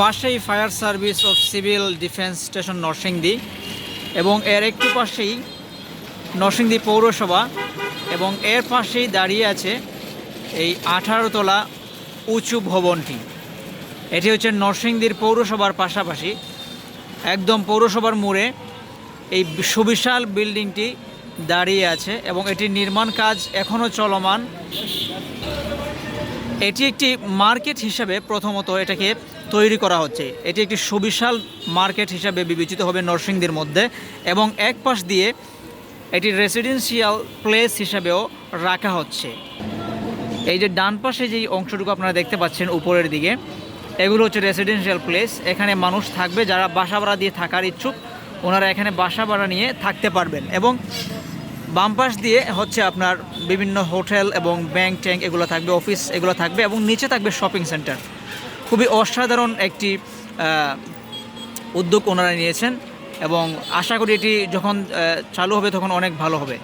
পাশেই fire service of civil defence station Narsingdi এবং এর একটু পাশেই নরসিংদী পৌরসভা এবং এর পাশেই দাঁড়িয়ে আছে এই আঠারো তলা উঁচু ভবনটি। এটি হচ্ছে নরসিংদীর পৌরসভার পাশাপাশি। একদম পৌরসভার মোড়ে এই সুবিশাল বিল্ডিংটি দাঁড়িয়ে আছে এবং এটির নির্মাণ কাজ এখনও চলমান। এটি একটি মার্কেট হিসাবে প্রথমত এটাকে তৈরি করা হচ্ছে। এটি একটি সুবিশাল মার্কেট হিসাবে বিবেচিত হবে নরসিংদীর মধ্যে এবং এক পাশ দিয়ে এটি রেসিডেন্সিয়াল প্লেস হিসাবেও রাখা হচ্ছে। এই যে ডান পাশে যেই অংশটুকু আপনারা দেখতে পাচ্ছেন উপরের দিকে, এগুলো হচ্ছে রেসিডেন্সিয়াল প্লেস এখানে মানুষ থাকবে, যারা বাসা ভাড়া দিয়ে থাকার ইচ্ছুক, ওনারা এখানে বাসা ভাড়া নিয়ে থাকতে পারবেন এবং বাম পাশ দিয়ে হচ্ছে আপনার বিভিন্ন হোটেল এবং ব্যাংক ট্যাঙ্ক এগুলো থাকবে, অফিস এগুলো থাকবে এবং নিচে থাকবে শপিং সেন্টার। খুবই অসাধারণ একটি উদ্যোগ ওনারা নিয়েছেন এবং আশা করি এটি যখন চালু হবে তখন অনেক ভালো হবে।